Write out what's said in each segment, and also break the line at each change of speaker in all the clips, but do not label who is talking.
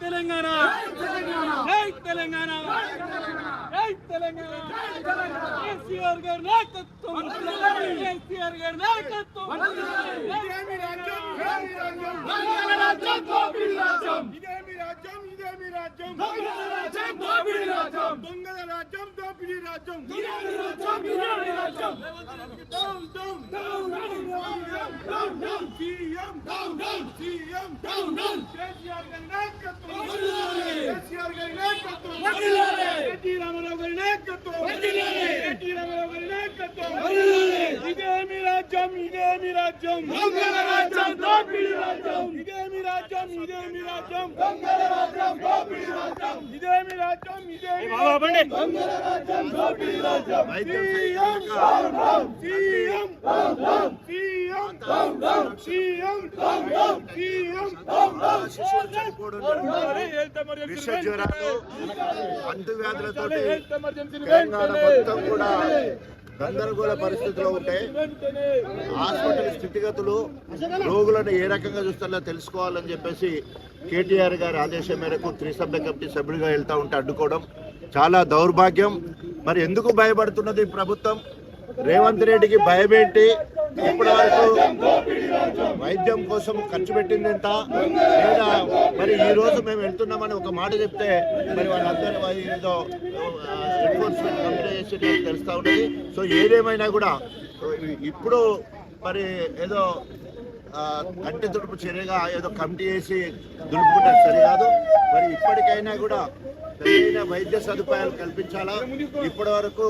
తెలంగాణ. తెలంగాణ. తెలంగాణ. కేసీఆర్ గారి నాయకత్వం. కేసీఆర్ గారి నాయకత్వం.
ఇదేమి రాజ్యం. ఇదేమి రాజ్యం.
దొంగల రాజ్యం. దోపిడీ రాజ్యం.
ఇదేమి రాజ్యం. ఇదేమి రాజ్యం
దొంగల రాజ్యం దోపిడీ రాజ్యం
దొంగల రాజ్యం దోపిడీ రాజ్యం
గిరాకీ రాజ్యం గిరాకీ రాజ్యం
down down
down down down
CM
down down
CM
down down
KCR గారి నాయకత్వం
వర్ధిల్లాలి.
కేసీఆర్ గారి నాయకత్వం
వర్ధిల్లాలి.
ఎన్టీ రామారావు గారి నాయకత్వం
వర్ధిల్లాలి.
ఎన్టీ రామారావు గారి నాయకత్వం
వర్ధిల్లాలి.
ఇదేమి రాజ్యం ఇదేమి రాజ్యం.
దొంగల రాజ్యం దోపిడీ రాజ్యం.
ఇదేమి రాజ్యం ఇదేమి రాజ్యం.
దొంగల రాజ్యం దోపిడీ రాజ్యం.
ఇదేమి రాజ్యం ఇదేమి
దొంగల రాజ్యం దోపిడీ రాజ్యం.
CM
down down
CM
down down
CM
down down
CM
down down
CM
down down
శిశువులు చనిపోవడం జరుగుతుంది విష జ్వరాలు అంటువ్యాధులతోటి తెలంగాణ మొత్తం కూడా గందరగోళ పరిస్థితిలో ఉంటాయి. హాస్పిటల్ స్థితిగతులు రోగులను ఏ రకంగా చూస్తారో తెలుసుకోవాలని చెప్పేసి కేటీఆర్ గారి ఆదేశం మేరకు త్రిసభ్య కమిటీ సభ్యుడిగా వెళ్తూ ఉంటే అడ్డుకోవడం చాలా దౌర్భాగ్యం. మరి ఎందుకు భయపడుతున్నది ప్రభుత్వం? రేవంత్ రెడ్డికి భయమేంటి? ఇప్పటి వరకు వైద్యం కోసం ఖర్చు పెట్టింది ఎంత లేదా మరి ఈ రోజు మేము వెళ్తున్నామని ఒక మాట చెప్తే మరి వాళ్ళందరూ ఏదో ఎన్ఫోర్స్మెంట్ కంపెనీ చేసి తెలుస్తూ ఉన్నది. సో ఏదేమైనా కూడా ఇప్పుడు మరి ఏదో కంటి తుడుపు చర్యగా ఏదో కమిటీ వేసి దులుపుకుంటే సరికాదు. మరి ఇప్పటికైనా కూడా సరైన వైద్య సదుపాయాలు కల్పించాలా? ఇప్పటి వరకు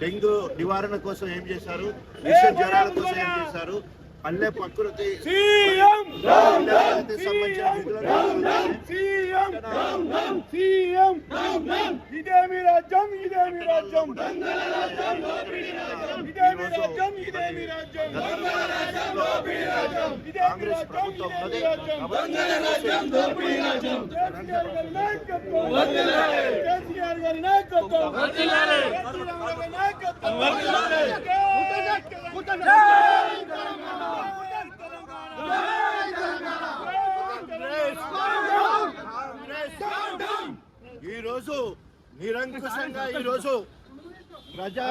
డెంగ్యూ నివారణ కోసం ఏం చేశారు? విష జ్వరాల కోసం ఏం చేశారు? పల్లె ప్రకృతి సంబంధించిన నిధులను
సీఎం సీఎం ఇదేమి రాజ్యం ఇదేమి రాజ్యం ఇదేమి రాజ్యం ఇదేమి రాజ్యం ఇదేమి
కాంగ్రెస్
రాజ్యం
ప్రభుత్వం ఉన్నది.
ఇదేమి
ప్రజా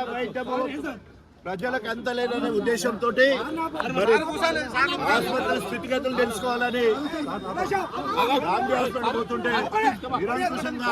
కేసీఆర్ ప్రజలకు నాయకత్వం ఉద్దేశంతో గారి ఆసుపత్రి స్థితిగతులు తెలుసుకోవాలని గాంధీ హాస్పిటల్ పోతుంటే నిరంకుశంగా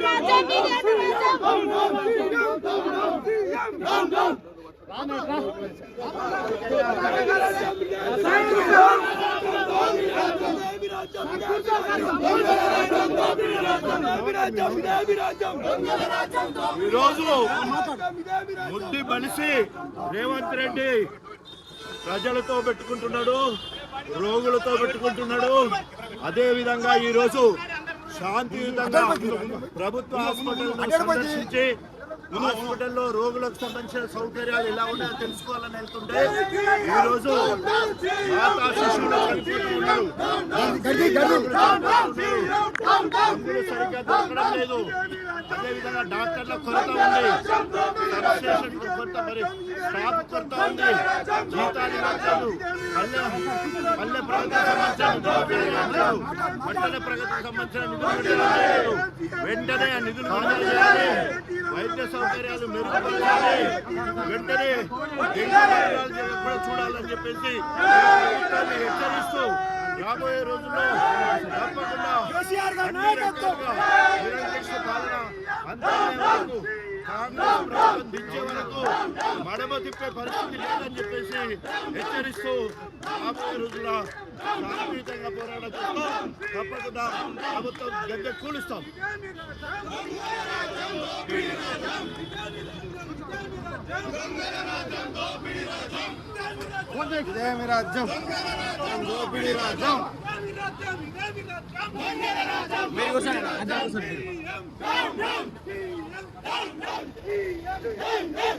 రాజ్యం
ఈ రోజు ముద్ది మనిషి రేవంత్ రెడ్డి ప్రజలతో పెట్టుకుంటున్నాడు రోగులతో పెట్టుకుంటున్నాడు. అదే విధంగా ఈ రోజు శాంతియుతంగా ప్రభుత్వ హాస్పిటల్ సందర్శించి హాస్పిటల్లో రోగులకు సంబంధించిన సౌకర్యాలు ఎలా ఉన్నాయో తెలుసుకోవాలని వెళ్తుంటే ఈ రోజు మాతా శిశువులు సరిగ్గా దొరకడం లేదు అదేవిధంగా డాక్టర్ల కొరత ఉంది కొరత మరి స్టాఫ్ కొరత ఉంది జీతాలు ఇవ్వట్లేదు పల్లె పల్లె ప్రగతికి సంబంధించిన నిధులు ప్రగతికి సంబంధించిన నిధులు వెంటనే ఆ నిధులు చేయాలి వైద్య సౌకర్యాలు మెరుగుపరచాలి వెంటనే కూడా చూడాలని చెప్పేసి హెచ్చరిస్తూ రాబోయే రోజుల్లో తప్పకుండా నిరంకుశ పాలన అంతమయ్యే వరకు వరకు మడమ తిప్పే పరిస్థితి లేదని చెప్పేసి హెచ్చరిస్తూ రాబోయే రోజుల శాంతియుతంగా పోరాటం చేస్తాం తప్పకుండా ప్రభుత్వం గద్దె కూలుస్తాం
ఇదేమి రాజ్యం దోపిడీ రాజ్యం Dum dum!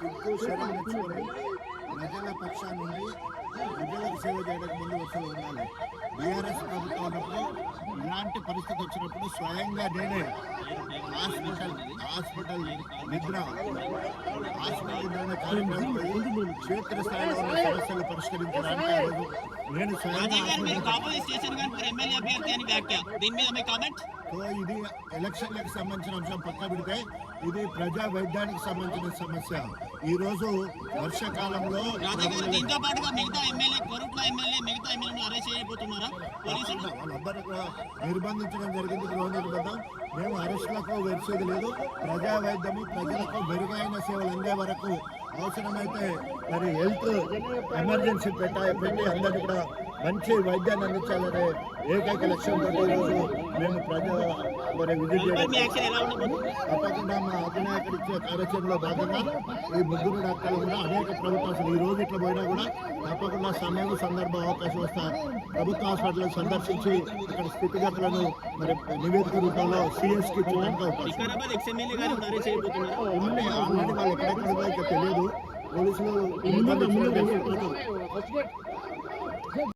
సిగ్గు శరం తెచ్చుకొని ప్రజల పక్షాన నుండి ప్రజలకు సేవ చేయడానికి ముందు వరుసలో ఉండాలి. బీఆర్ఎస్ ప్రభుత్వం ఉన్నప్పుడు ఇలాంటి పరిస్థితి వచ్చినప్పుడు స్వయంగా నేనే హాస్పిటల్ హాస్పిటల్ నిద్ర హాస్పిటల్ నిద్ర కార్యక్రమం క్షేత్రస్థాయిలో ఉన్న సమస్యలు పరిష్కరించడానికి నేను స్వయంగా సో ఇది ఎలక్షన్లకు సంబంధించిన అంశం పక్క పెడితే ఇది ప్రజా వైద్యానికి సంబంధించిన సమస్య. ఈ రోజు వర్షాకాలంలో
దీంతో పాటుగా మిగతా ఎమ్మెల్యే కొరుట్ల ఎమ్మెల్యే మిగతా అరెస్ట్ చేయబోతున్నారా? పోలీసులు?
వాళ్ళందరూ కూడా నిర్బంధించడం జరిగింది గృహ నిర్బంధం. మేము అరెస్టులకు వెరిసేది లేదు. ప్రజా వైద్యము ప్రజలకు మెరుగైన సేవలు అందే వరకు అవసరమైతే మరి హెల్త్ ఎమర్జెన్సీ పెట్టా పెట్టి అందరినీ కూడా మంచి వైద్యాన్ని అందించాలనే ఏకైక లక్ష్యంతో ఈరోజు మేము ప్రజా మరి విజిట్ తప్పకుండా మా అధినాయకుడు ఇచ్చే కార్యాచరణలో భాగంగా ఈ ముగ్గురు డాక్టర్లు కూడా అనేక ప్రభుత్వ ఈ రోజు ఇట్లా పోయినా కూడా తప్పకుండా సమయం సందర్భం అవకాశం వస్తా ప్రభుత్వ హాస్పిటల్ సందర్శించి ఇక్కడ స్థితిగతులను మరి నివేదిక రూపంలో సిఎస్కి ఇచ్చడానికి ఉంది. ఆల్రెడీ వాళ్ళు ఎక్కడెక్కడ తెలియదు. పోలీసులు.